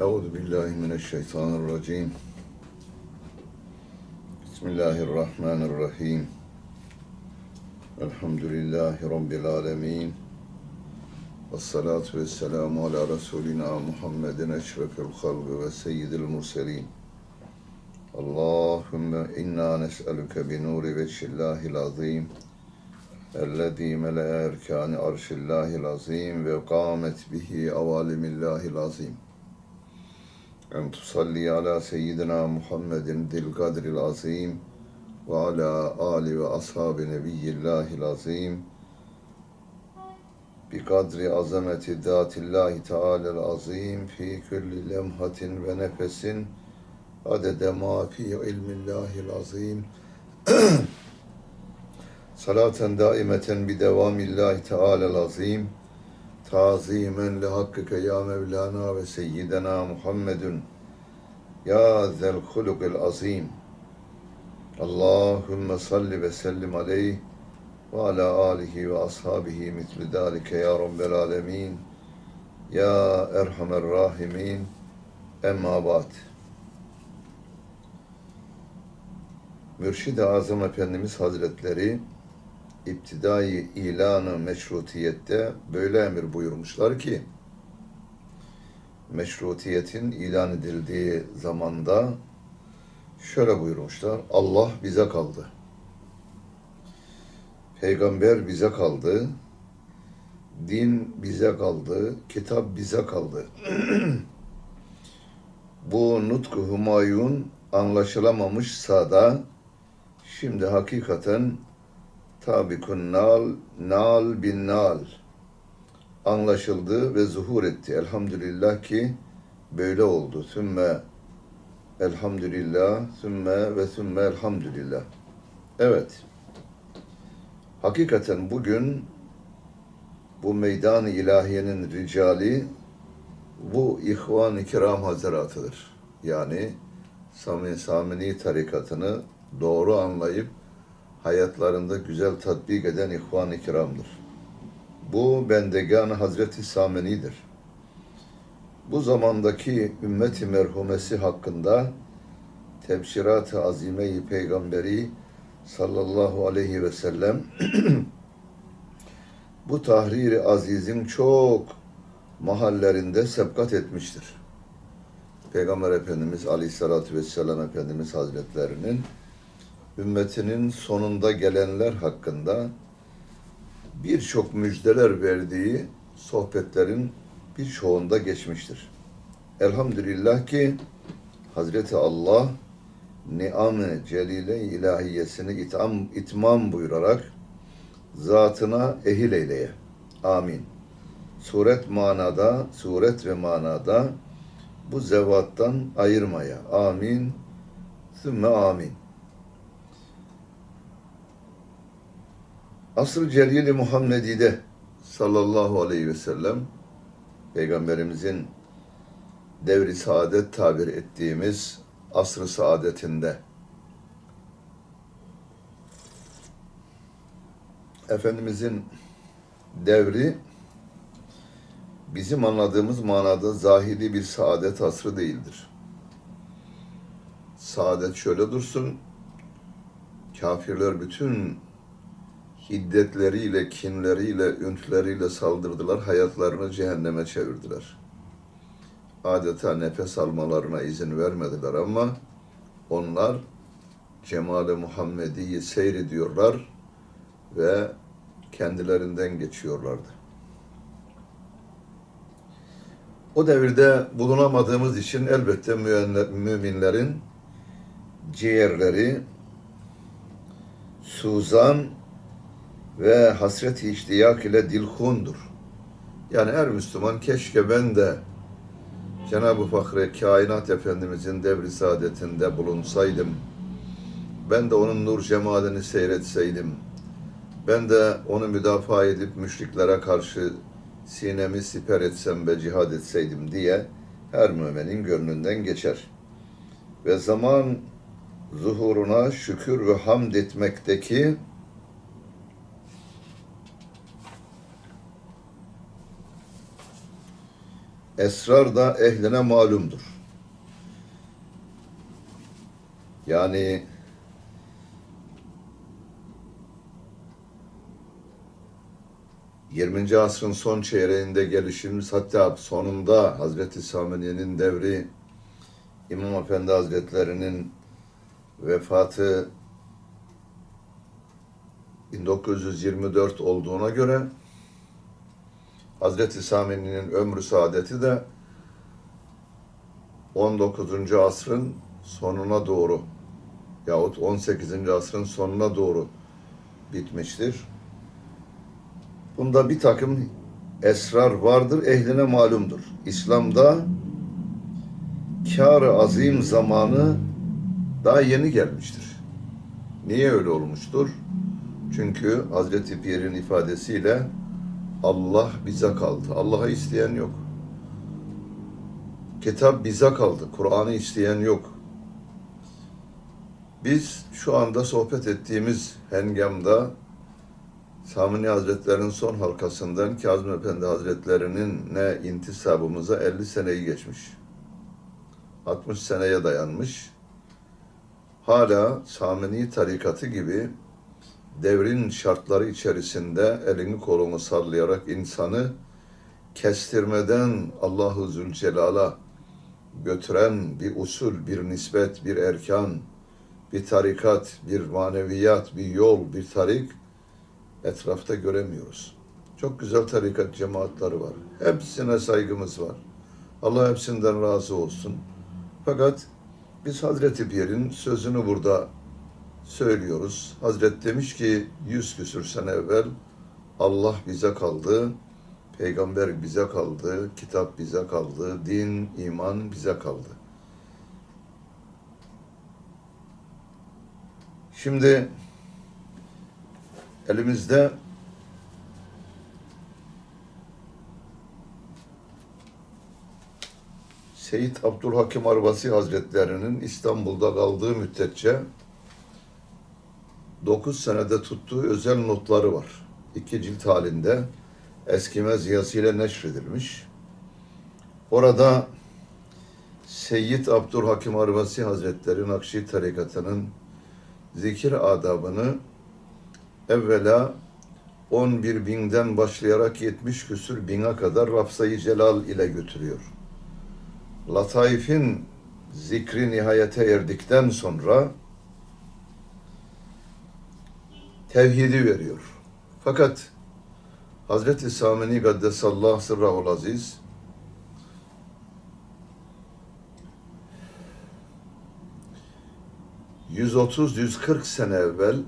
أعوذ بالله من الشيطان الرجيم. بسم الله الرحمن الرحيم. الحمد لله رب العالمين. والصلاة والسلام على رسولنا محمد أشرف الخلق وسيد المرسلين. اللهم إنا نسألك بنور وجه الله العظيم الذي ملأ أركان عرش الله العظيم وقامت به عوالم الله العظيم. أن تصلي على سيدنا محمد ذي القدر العظيم وعلى آل وأصحاب نبي الله العظيم بقدر عظمة ذات الله تعالى العظيم في كل لمحة ونفس عدد ما في علم الله العظيم Salaten daimeten bi devamillahi teala'l azim. Tazimen li hakkike ya Mevlana ve seyyidena Muhammedun. Ya zel hulukil azim. Allahümme salli ve sellim aleyh ve ala alihi ve ashabihi mitli dalike ya Rabbel alemin. Ya Erhamer Rahimin. Emma ba'd. Mürşid-i Azam Efendimiz Hazretleri iptidai ilanı meşrutiyette böyle emir buyurmuşlar ki meşrutiyetin ilan edildiği zamanda şöyle buyurmuşlar. Allah bize kaldı. Peygamber bize kaldı. Din bize kaldı. Kitap bize kaldı. Bu nutku humayun anlaşılamamışsa da şimdi hakikaten tabikun nal, nal bin nal anlaşıldı ve zuhur etti. Elhamdülillah ki böyle oldu. Sümme elhamdülillah, sümme ve sümme elhamdülillah. Evet. Hakikaten bugün bu meydan-ı ilahiyenin ricali bu ihvan-ı kiram hazaratıdır. Yani Sami Samini tarikatını doğru anlayıp hayatlarında güzel tatbik eden ihvan-ı kiramdır. Bu bendegan Hazreti Sameni'dir. Bu zamandaki ümmeti merhumesi hakkında tebşirat-ı azime-i peygamberi sallallahu aleyhi ve sellem bu tahriri azizin çok mahallerinde sebkat etmiştir. Peygamber Efendimiz Aleyhisselatü Vesselam Efendimiz Hazretlerinin ümmetinin sonunda gelenler hakkında birçok müjdeler verdiği sohbetlerin birçoğunda geçmiştir. Elhamdülillah ki Hazreti Allah niam-ı celile ilahiyesini itam, itmam buyurarak zatına ehil eyleye. Amin. Suret manada, suret ve manada bu zevattan ayırmaya. Amin. Sümme amin. Asr-ı Celil-i Muhammedi'de sallallahu aleyhi ve sellem Peygamberimizin devri saadet tabir ettiğimiz asr-ı saadetinde Efendimizin devri bizim anladığımız manada zahiri bir saadet asrı değildir. Saadet şöyle dursun, kafirler bütün hiddetleriyle, kinleriyle, üntleriyle saldırdılar, hayatlarını cehenneme çevirdiler. Adeta nefes almalarına izin vermediler ama onlar Cemal-i Muhammedi'yi seyrediyorlar ve kendilerinden geçiyorlardı. O devirde bulunamadığımız için elbette müminlerin ciğerleri suzan ve hasret-i iştiyak ile dilhundur. Yani her Müslüman keşke ben de Cenab-ı Fahri Kainat Efendimizin devri saadetinde bulunsaydım. Ben de onun nur cemalini seyretseydim. Ben de onu müdafaa edip müşriklere karşı sinemi siper etsem ve cihad etseydim diye her müminin gönlünden geçer. Ve zaman zuhuruna şükür ve hamd etmekteki esrar da ehline malumdur. Yani ...20. asrın son çeyreğinde gelişimiz... ...hatta sonunda Hazreti Samiye'nin devri... ...İmam Efendi Hazretlerinin vefatı... ...1924 olduğuna göre... Hazreti Sami'nin ömrü saadeti de 19. asrın sonuna doğru yahut 18. asrın sonuna doğru bitmiştir. Bunda bir takım esrar vardır, ehline malumdur. İslam'da kâr-ı azim zamanı daha yeni gelmiştir. Niye öyle olmuştur? Çünkü Hazreti Pir'in ifadesiyle Allah bize kaldı. Allah'ı isteyen yok. Kitap bize kaldı. Kur'an'ı isteyen yok. Biz şu anda sohbet ettiğimiz hengamda Samuni Hazretleri'nin son halkasından Kazım Efendi Hazretleri'nin ne intisabımıza 50 seneyi geçmiş. 60 seneye dayanmış. Hala Samuni tarikatı gibi devrin şartları içerisinde elini kolunu sallayarak insanı kestirmeden Allahu Zülcelal'a götüren bir usul, bir nispet, bir erkan, bir tarikat, bir maneviyat, bir yol, bir tarik etrafta göremiyoruz. Çok güzel tarikat cemaatleri var. Hepsine saygımız var. Allah hepsinden razı olsun. Fakat biz Hazreti Pir'in sözünü burada söylüyoruz. Hazret demiş ki yüz küsür sene evvel Allah bize kaldı, peygamber bize kaldı, kitap bize kaldı, din, iman bize kaldı. Şimdi elimizde Seyit Abdülhakim Arvasi Hazretlerinin İstanbul'da kaldığı müddetçe 9 senede tuttuğu özel notları var. İki cilt halinde eskimez yazıyla neşredilmiş. Orada Seyyid Abdülhakim Arvasi Hazretleri Nakşi tarikatının zikir adabını evvela 11 binden başlayarak 70 küsür bine kadar Rafsayı Celal ile götürüyor. Lataif'in zikri nihayete erdikten sonra tevhidi veriyor. Fakat Hazreti Samini Gaddesallah Sırrahul Aziz ...130-140 sene evvel...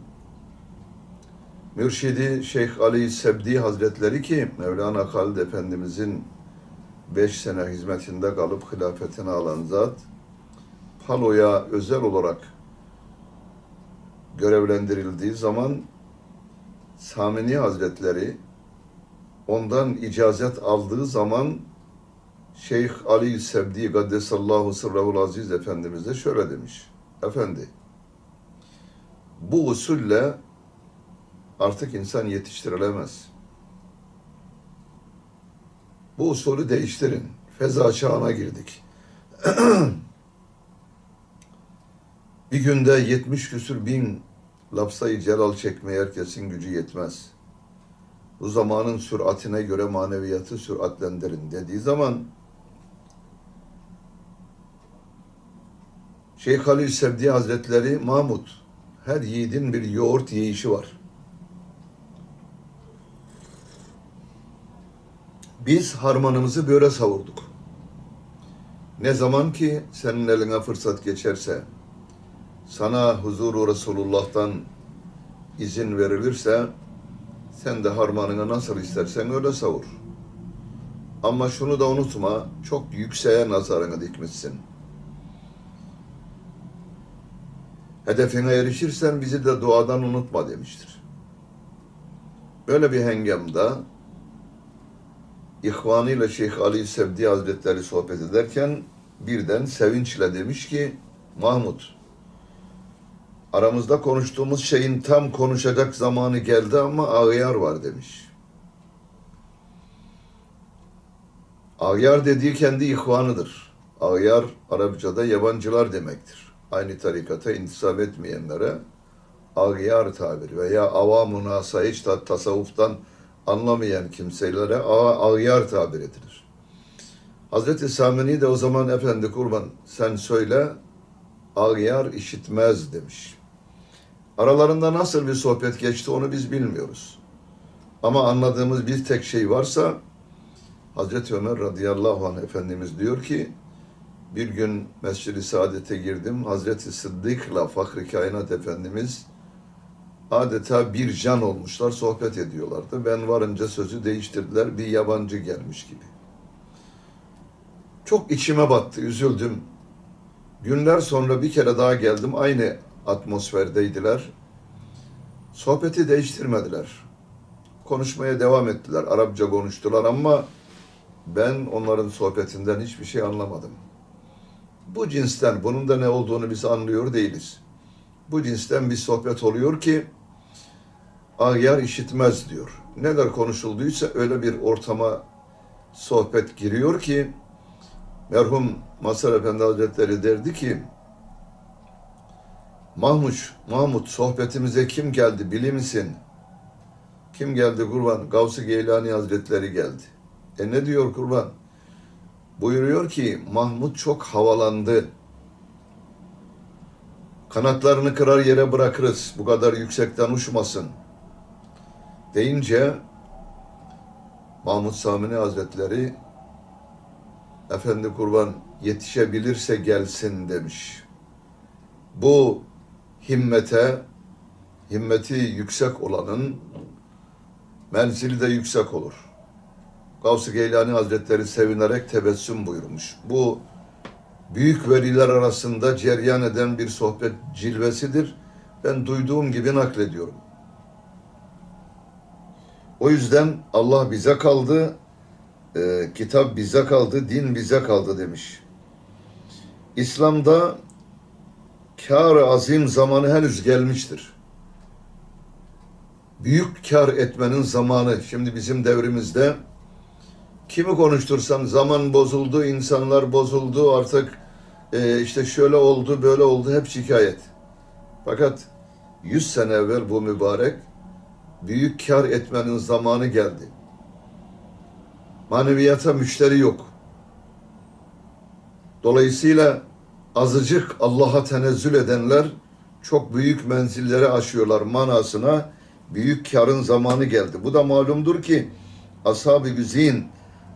...Mürşidi Şeyh Ali Sebdi Hazretleri ki... ...Mevlana Halid Efendimizin... ...beş sene hizmetinde kalıp hilafetini alan zat... ...Palo'ya özel olarak... ...görevlendirildiği zaman... Samini Hazretleri ondan icazet aldığı zaman Şeyh Ali Sebdi Gaddesallahu Sırrahul Aziz Efendimiz de şöyle demiş. Efendi, bu usulle artık insan yetiştirilemez. Bu usulü değiştirin. Feza çağına girdik. bir günde 70 küsür bin Lapsayı celal çekmeye herkesin gücü yetmez. Bu zamanın süratine göre maneviyatı süratlendirin dediği zaman Şeyh Halil Sevdi Hazretleri Mahmut her yiğidin bir yoğurt yiyişi var. Biz harmanımızı böyle savurduk. Ne zaman ki senin eline fırsat geçerse sana huzuru Resulullah'tan izin verilirse sen de harmanını nasıl istersen öyle savur. Ama şunu da unutma, çok yükseğe nazarını dikmişsin. Hedefine erişirsen bizi de duadan unutma demiştir. Böyle bir hengamda ihvanıyla Şeyh Ali Sevdi Hazretleri sohbet ederken birden sevinçle demiş ki Mahmut aramızda konuştuğumuz şeyin tam konuşacak zamanı geldi ama ağıyar var demiş. Ağyar dediği kendi ihvanıdır. Ağyar Arapçada yabancılar demektir. Aynı tarikata intisap etmeyenlere ağyar tabiri veya avamun ta- tasavvuftan anlamayan kimselere ağyar tabir edilir. Hazreti Samini de o zaman efendi kurban sen söyle ağyar işitmez demiş. Aralarında nasıl bir sohbet geçti onu biz bilmiyoruz. Ama anladığımız bir tek şey varsa Hazreti Ömer radıyallahu anh Efendimiz diyor ki bir gün Mescid-i Saadet'e girdim. Hazreti Sıddık'la Fahri Kainat Efendimiz adeta bir can olmuşlar, sohbet ediyorlardı. Ben varınca sözü değiştirdiler, bir yabancı gelmiş gibi. Çok içime battı, üzüldüm. Günler sonra bir kere daha geldim, aynı atmosferdeydiler. Sohbeti değiştirmediler. Konuşmaya devam ettiler, Arapça konuştular ama ben onların sohbetinden hiçbir şey anlamadım. Bu cinsten, bunun da ne olduğunu biz anlıyor değiliz. Bu cinsten bir sohbet oluyor ki ağyar işitmez diyor. Neler konuşulduysa öyle bir ortama sohbet giriyor ki merhum Mazhar Efendi Hazretleri derdi ki Mahmut, Mahmut sohbetimize kim geldi bilir misin? Kim geldi kurban? Gavs-ı Geylani Hazretleri geldi. E ne diyor kurban? Buyuruyor ki Mahmut çok havalandı. Kanatlarını kırar yere bırakırız. Bu kadar yüksekten uçmasın. Deyince Mahmut Samini Hazretleri Efendi kurban yetişebilirse gelsin demiş. Bu himmete, himmeti yüksek olanın menzili de yüksek olur. Gavs-ı Geylani Hazretleri sevinerek tebessüm buyurmuş. Bu büyük veliler arasında ceryan eden bir sohbet cilvesidir. Ben duyduğum gibi naklediyorum. O yüzden Allah bize kaldı, e, kitap bize kaldı, din bize kaldı demiş. İslam'da kar azim zamanı henüz gelmiştir. Büyük kar etmenin zamanı. Şimdi bizim devrimizde kimi konuştursan zaman bozuldu, insanlar bozuldu, artık e, işte şöyle oldu, böyle oldu, hep şikayet. Fakat 100 sene evvel bu mübarek büyük kar etmenin zamanı geldi. Maneviyata müşteri yok. Dolayısıyla azıcık Allah'a tenezzül edenler çok büyük menzillere aşıyorlar manasına büyük karın zamanı geldi. Bu da malumdur ki Ashab-ı Güzin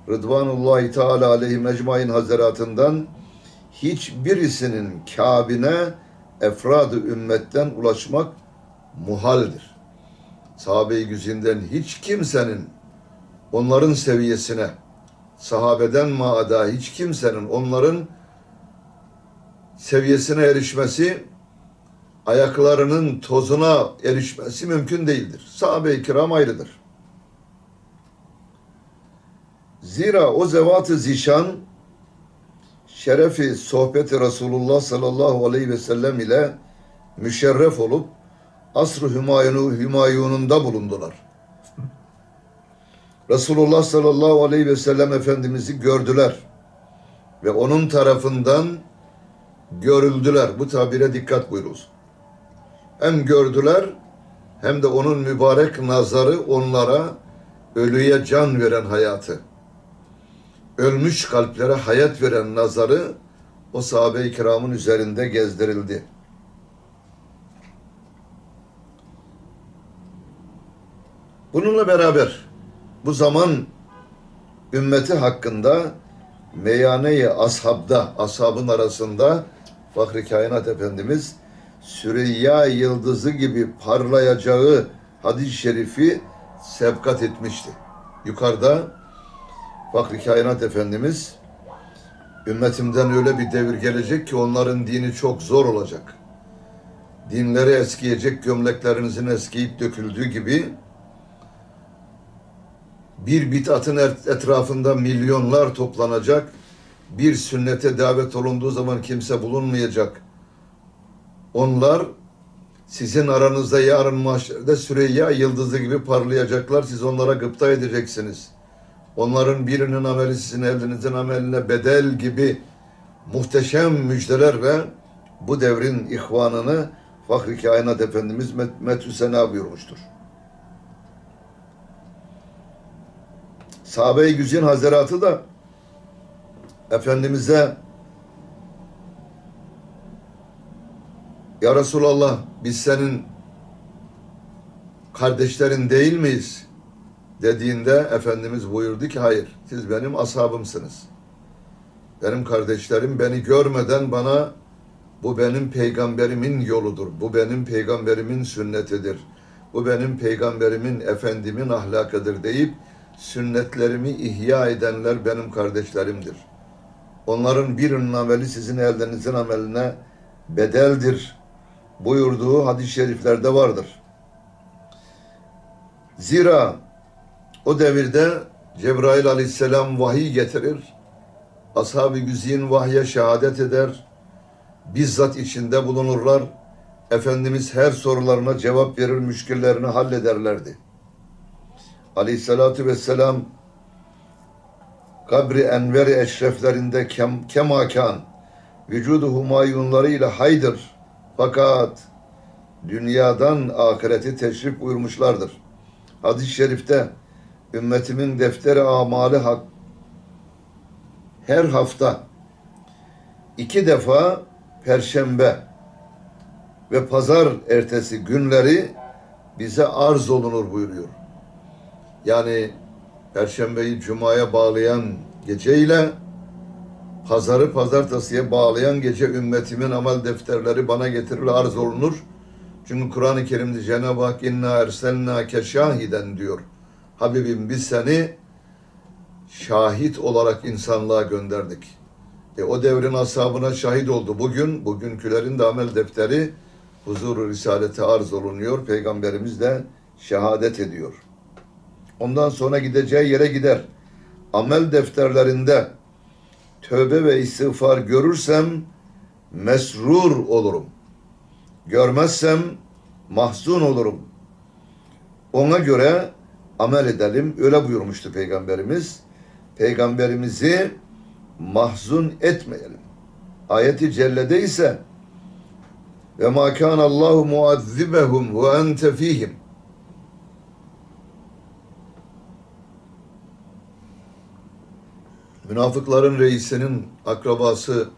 Rıdvanullahi Teala aleyhi mecmain hazaratından hiçbirisinin kabine efradı ümmetten ulaşmak muhaldir. Sahabe-i güzinden hiç kimsenin onların seviyesine sahabeden maada hiç kimsenin onların seviyesine erişmesi ayaklarının tozuna erişmesi mümkün değildir. Sahabe-i kiram ayrıdır. Zira o zevat-ı zişan şerefi sohbeti Resulullah sallallahu aleyhi ve sellem ile müşerref olup asr-ı hümayunu hümayununda bulundular. Resulullah sallallahu aleyhi ve sellem Efendimiz'i gördüler ve onun tarafından görüldüler. Bu tabire dikkat buyurunuz. Hem gördüler hem de onun mübarek nazarı onlara ölüye can veren hayatı, ölmüş kalplere hayat veren nazarı o sahabe-i kiramın üzerinde gezdirildi. Bununla beraber bu zaman ümmeti hakkında meyane-i ashabda, ashabın arasında Fahri Kainat Efendimiz Süreyya yıldızı gibi parlayacağı hadis-i şerifi sebkat etmişti. Yukarıda Fahri Kainat Efendimiz ümmetimden öyle bir devir gelecek ki onların dini çok zor olacak. Dinleri eskiyecek, gömleklerinizin eskiyip döküldüğü gibi bir bid'atın et- etrafında milyonlar toplanacak. Bir sünnete davet olunduğu zaman kimse bulunmayacak. Onlar sizin aranızda yarın mahşerde Süreyya yıldızı gibi parlayacaklar. Siz onlara gıpta edeceksiniz. onların birinin ameli sizin elinizin ameline bedel gibi muhteşem müjdelerle bu devrin ihvanını Fahri Kainat Efendimiz Met Sena buyurmuştur. Sahabe-i Güzin Hazaratı da Efendimiz'e Ya Resulallah biz senin kardeşlerin değil miyiz? Dediğinde Efendimiz buyurdu ki hayır siz benim ashabımsınız. Benim kardeşlerim beni görmeden bana bu benim peygamberimin yoludur. Bu benim peygamberimin sünnetidir. Bu benim peygamberimin, efendimin ahlakıdır deyip sünnetlerimi ihya edenler benim kardeşlerimdir. Onların birinin ameli sizin elinizin ameline bedeldir buyurduğu hadis-i şeriflerde vardır. Zira o devirde Cebrail aleyhisselam vahiy getirir. Ashab-ı güzin vahye şehadet eder. Bizzat içinde bulunurlar. Efendimiz her sorularına cevap verir, müşkillerini hallederlerdi. Aleyhissalatu vesselam kabri enveri eşreflerinde kem, kemakan vücudu humayunlarıyla haydır. Fakat dünyadan ahireti teşrif buyurmuşlardır. Hadis-i şerifte ümmetimin defteri amali hak her hafta iki defa perşembe ve pazar ertesi günleri bize arz olunur buyuruyor. Yani perşembeyi cumaya bağlayan geceyle pazarı pazartesiye bağlayan gece ümmetimin amel defterleri bana getirilir arz olunur. Çünkü Kur'an-ı Kerim'de Cenab-ı Hak inna erselnâke şahiden diyor. Habibim biz seni şahit olarak insanlığa gönderdik. E, o devrin ashabına şahit oldu. Bugün, bugünkülerin de amel defteri huzur risalete arz olunuyor. Peygamberimiz de şehadet ediyor. Ondan sonra gideceği yere gider. Amel defterlerinde tövbe ve istiğfar görürsem mesrur olurum. Görmezsem mahzun olurum. Ona göre amel edelim. Öyle buyurmuştu Peygamberimiz. Peygamberimizi mahzun etmeyelim. Ayeti cellede ise ve ma kana Allahu muazzibehum ve ente fihim. Münafıkların reisinin akrabası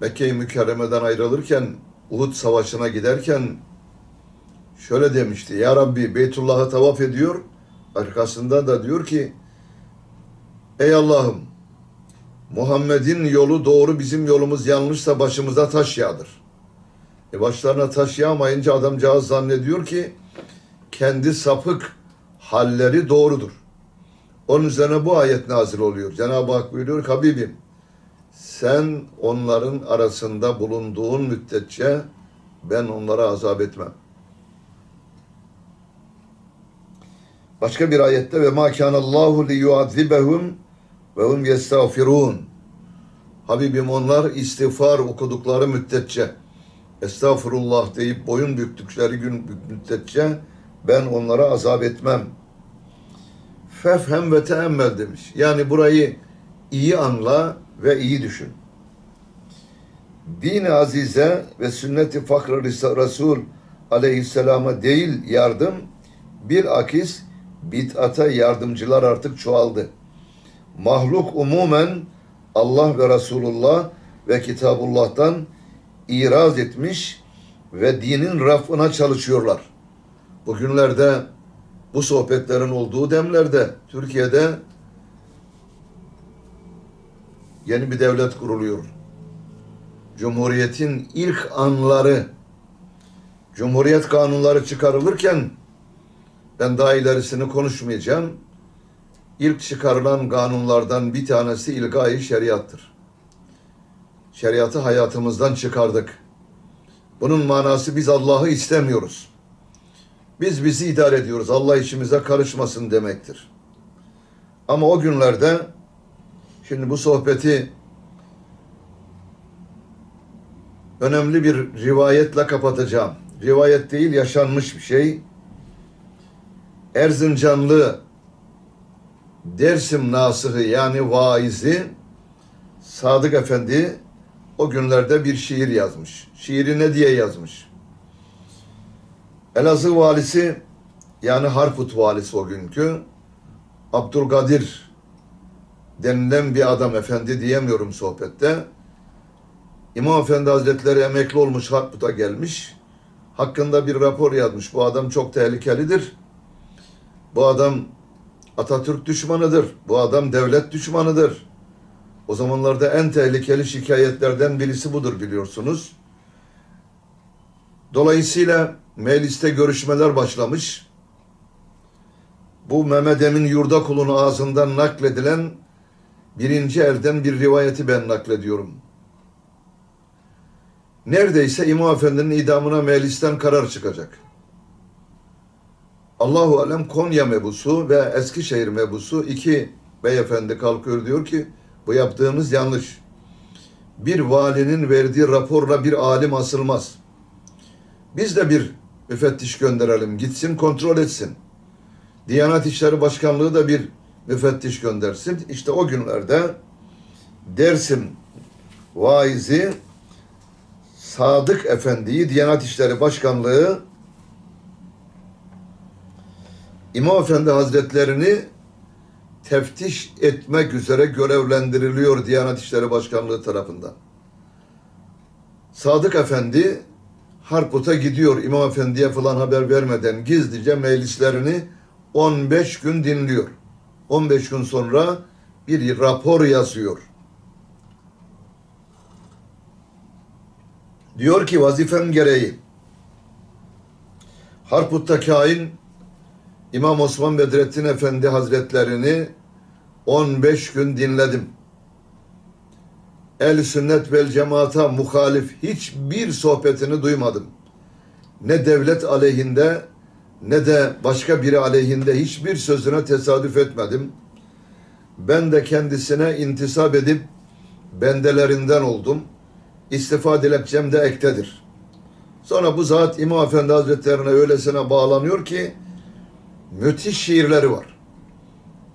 Mekke-i Mükerreme'den ayrılırken Uhud Savaşı'na giderken şöyle demişti. Ya Rabbi Beytullah'ı tavaf ediyor. Arkasından da diyor ki Ey Allah'ım Muhammed'in yolu doğru bizim yolumuz yanlışsa başımıza taş yağdır. E başlarına taş yağmayınca adamcağız zannediyor ki kendi sapık halleri doğrudur. Onun üzerine bu ayet nazil oluyor. Cenab-ı Hak buyuruyor Habibim sen onların arasında bulunduğun müddetçe ben onlara azap etmem. Başka bir ayette ve ma kanallahu li yuazibehum ve hum yestağfirun. Habibim onlar istiğfar okudukları müddetçe estağfurullah deyip boyun büktükleri gün müddetçe ben onlara azap etmem. Fefhem ve teemmel demiş. Yani burayı iyi anla ve iyi düşün. Din-i azize ve sünnet-i fakr Resul aleyhisselama değil yardım, bir akis bid'ata yardımcılar artık çoğaldı. Mahluk umumen Allah ve Resulullah ve Kitabullah'tan iraz etmiş ve dinin rafına çalışıyorlar. Bugünlerde bu sohbetlerin olduğu demlerde Türkiye'de yeni bir devlet kuruluyor. Cumhuriyetin ilk anları Cumhuriyet kanunları çıkarılırken ben daha ilerisini konuşmayacağım. İlk çıkarılan kanunlardan bir tanesi ilgai şeriattır. Şeriatı hayatımızdan çıkardık. Bunun manası biz Allah'ı istemiyoruz. Biz bizi idare ediyoruz. Allah işimize karışmasın demektir. Ama o günlerde şimdi bu sohbeti önemli bir rivayetle kapatacağım. Rivayet değil yaşanmış bir şey. Erzincanlı Dersim Nasıhı yani vaizi Sadık Efendi o günlerde bir şiir yazmış. Şiiri ne diye yazmış? Elazığ valisi yani Harput valisi o günkü Abdülkadir denilen bir adam efendi diyemiyorum sohbette. İmam Efendi Hazretleri emekli olmuş Harput'a gelmiş. Hakkında bir rapor yazmış. Bu adam çok tehlikelidir. Bu adam Atatürk düşmanıdır. Bu adam devlet düşmanıdır. O zamanlarda en tehlikeli şikayetlerden birisi budur biliyorsunuz. Dolayısıyla mecliste görüşmeler başlamış. Bu Mehmet Emin Yurdakul'un ağzından nakledilen birinci elden bir rivayeti ben naklediyorum. Neredeyse İmam Efendi'nin idamına meclisten karar çıkacak. Allahu alem Konya mebusu ve Eskişehir mebusu iki beyefendi kalkıyor diyor ki bu yaptığımız yanlış. Bir valinin verdiği raporla bir alim asılmaz. Biz de bir müfettiş gönderelim gitsin kontrol etsin. Diyanet İşleri Başkanlığı da bir müfettiş göndersin. İşte o günlerde Dersim vaizi Sadık Efendi'yi Diyanet İşleri Başkanlığı İmam Efendi Hazretlerini teftiş etmek üzere görevlendiriliyor Diyanet İşleri Başkanlığı tarafından. Sadık Efendi Harput'a gidiyor İmam Efendi'ye falan haber vermeden gizlice meclislerini 15 gün dinliyor. 15 gün sonra bir rapor yazıyor. Diyor ki vazifem gereği Harput'ta kain İmam Osman Bedrettin Efendi Hazretlerini 15 gün dinledim. El sünnet vel cemaata muhalif hiçbir sohbetini duymadım. Ne devlet aleyhinde ne de başka biri aleyhinde hiçbir sözüne tesadüf etmedim. Ben de kendisine intisap edip bendelerinden oldum. İstifa dilekçem de ektedir. Sonra bu zat İmam Efendi Hazretlerine öylesine bağlanıyor ki müthiş şiirleri var.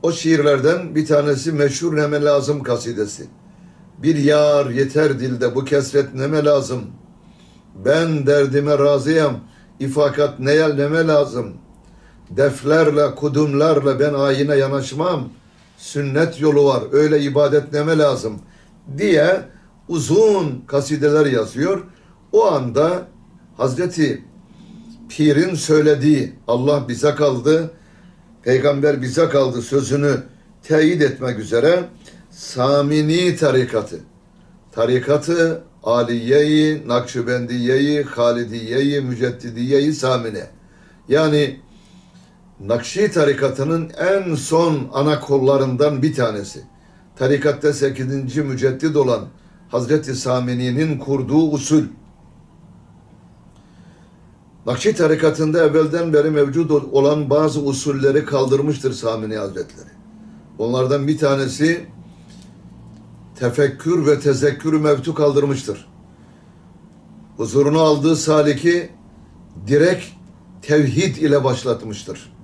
O şiirlerden bir tanesi meşhur Neme Lazım kasidesi. Bir yar yeter dilde bu kesret neme lazım. Ben derdime razıyam, ifakat neyel neme lazım. Deflerle, kudumlarla ben ayine yanaşmam. Sünnet yolu var, öyle ibadet neme lazım. Diye uzun kasideler yazıyor. O anda Hazreti Pir'in söylediği Allah bize kaldı, peygamber bize kaldı sözünü teyit etmek üzere Samini tarikatı, tarikatı Aliye'yi, Nakşibendiye'yi, Halidiye'yi, Müceddidiye'yi Samine. Yani Nakşi tarikatının en son ana kollarından bir tanesi. Tarikatta 8. müceddit olan Hazreti Samini'nin kurduğu usul. Nakşi tarikatında evvelden beri mevcut olan bazı usulleri kaldırmıştır Samini Hazretleri. Onlardan bir tanesi tefekkür ve tezekkür mevtu kaldırmıştır. Huzuruna aldığı saliki direkt tevhid ile başlatmıştır.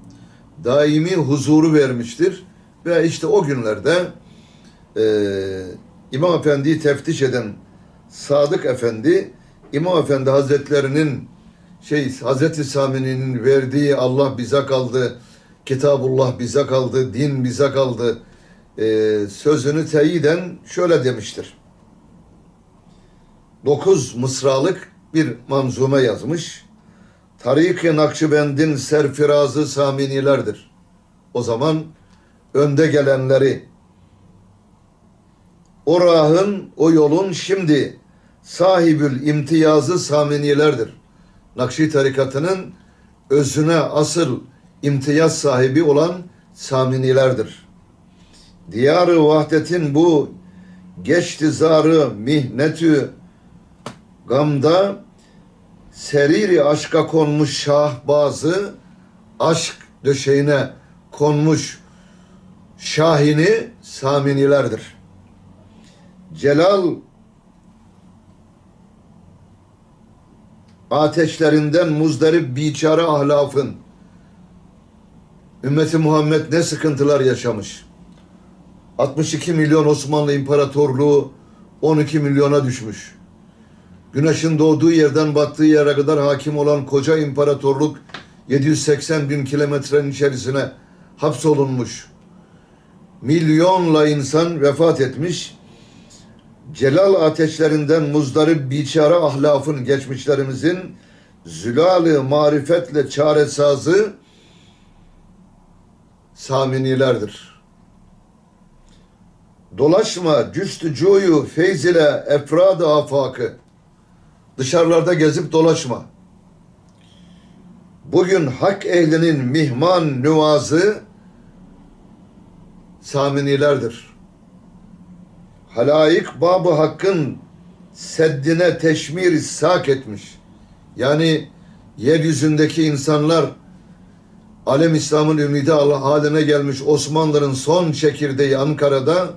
Daimi huzuru vermiştir ve işte o günlerde e, İmam Efendi'yi teftiş eden Sadık Efendi İmam Efendi Hazretlerinin şey Hazreti Sami'nin verdiği Allah bize kaldı, Kitabullah bize kaldı, din bize kaldı e, sözünü teyiden şöyle demiştir. Dokuz mısralık bir manzume yazmış. Tarik-i Nakşibend'in serfirazı saminilerdir. O zaman önde gelenleri o rahın, o yolun şimdi sahibül imtiyazı saminilerdir. Nakşi tarikatının özüne asıl imtiyaz sahibi olan saminilerdir. Diyarı vahdetin bu geçti zarı mihnetü gamda seriri aşka konmuş şahbazı aşk döşeğine konmuş şahini saminilerdir. Celal ateşlerinden muzdarip biçare ahlafın ümmeti Muhammed ne sıkıntılar yaşamış. 62 milyon Osmanlı İmparatorluğu 12 milyona düşmüş. Güneşin doğduğu yerden battığı yere kadar hakim olan koca imparatorluk 780 bin kilometrenin içerisine hapsolunmuş. Milyonla insan vefat etmiş. Celal ateşlerinden muzdarip biçare ahlafın geçmişlerimizin zülalı marifetle çaresazı Saminilerdir. Dolaşma cüstü cuyu feyz ile efradı afakı. Dışarılarda gezip dolaşma. Bugün hak ehlinin mihman nüvazı Saminilerdir. Halaik babı hakkın seddine teşmir sak etmiş. Yani yeryüzündeki insanlar alem İslam'ın ümidi haline gelmiş Osmanlı'nın son çekirdeği Ankara'da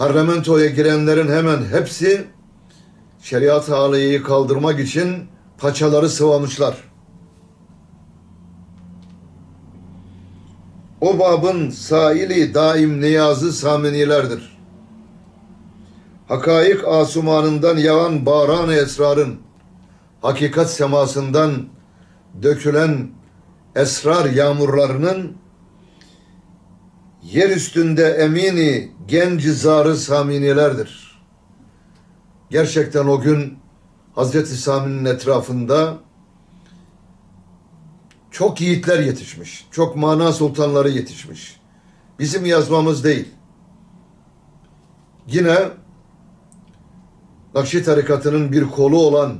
parlamentoya girenlerin hemen hepsi şeriat-ı aliyeyi kaldırmak için paçaları sıvamışlar. O babın saili daim niyazı saminilerdir. Hakaik asumanından yağan bağran esrarın, hakikat semasından dökülen esrar yağmurlarının yer üstünde emini genci zarı saminilerdir. Gerçekten o gün Hazreti Sami'nin etrafında çok yiğitler yetişmiş. Çok mana sultanları yetişmiş. Bizim yazmamız değil. Yine Nakşi tarikatının bir kolu olan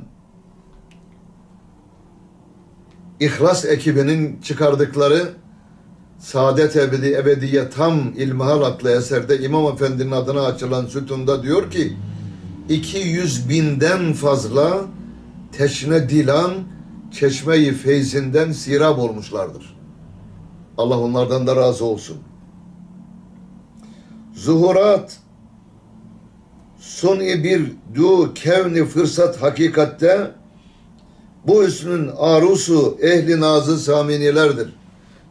İhlas ekibinin çıkardıkları Saadet Ebedi Ebediye Tam İlmihal adlı eserde İmam Efendi'nin adına açılan sütunda diyor ki 200 binden fazla teşne dilan çeşmeyi feyzinden sirab olmuşlardır. Allah onlardan da razı olsun. Zuhurat suni bir du kevni fırsat hakikatte bu üsnün arusu ehli nazı saminilerdir.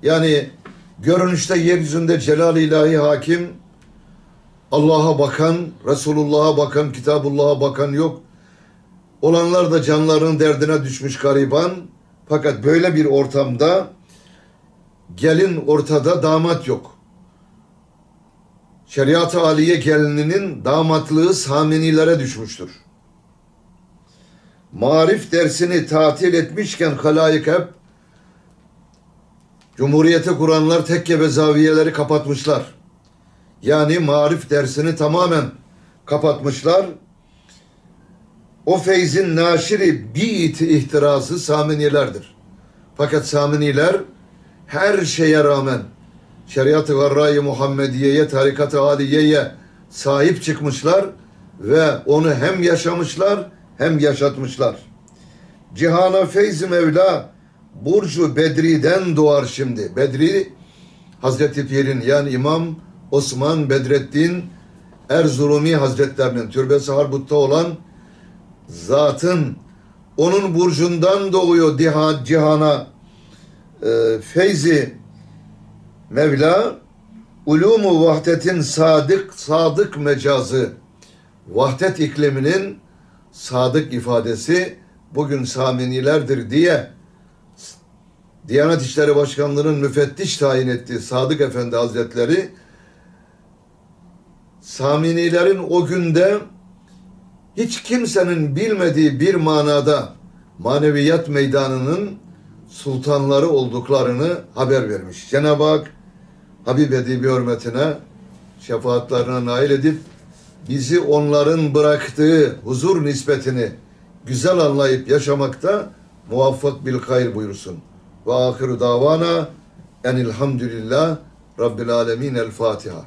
Yani görünüşte yeryüzünde celal ilahi hakim Allah'a bakan, Resulullah'a bakan, Kitabullah'a bakan yok. Olanlar da canlarının derdine düşmüş gariban. Fakat böyle bir ortamda gelin ortada, damat yok. Şeriat-ı Aliye gelininin damatlığı saminilere düşmüştür. Marif dersini tatil etmişken halayık hep Cumhuriyeti kuranlar tekke ve zaviyeleri kapatmışlar. Yani marif dersini tamamen kapatmışlar. O feyzin naşiri bir ihtirası Saminilerdir. Fakat Saminiler her şeye rağmen şeriat-ı garra-i Muhammediye'ye, tarikat-ı aliyeye sahip çıkmışlar ve onu hem yaşamışlar hem yaşatmışlar. Cihana feyz Mevla Burcu Bedri'den doğar şimdi. Bedri Hazreti Pir'in yani İmam Osman Bedrettin Erzurumi Hazretlerinin türbesi Harbut'ta olan zatın onun burcundan doğuyor diha, cihana e, feyzi Mevla ulumu vahdetin sadık sadık mecazı vahdet ikliminin sadık ifadesi bugün Saminilerdir diye Diyanet İşleri Başkanlığı'nın müfettiş tayin ettiği Sadık Efendi Hazretleri Saminilerin o günde hiç kimsenin bilmediği bir manada maneviyat meydanının sultanları olduklarını haber vermiş. Cenab-ı Hak Habib Edibi hürmetine şefaatlerine nail edip bizi onların bıraktığı huzur nispetini güzel anlayıp yaşamakta muvaffak bil hayır buyursun. Ve ahiru davana enilhamdülillah Rabbil alemin el Fatiha.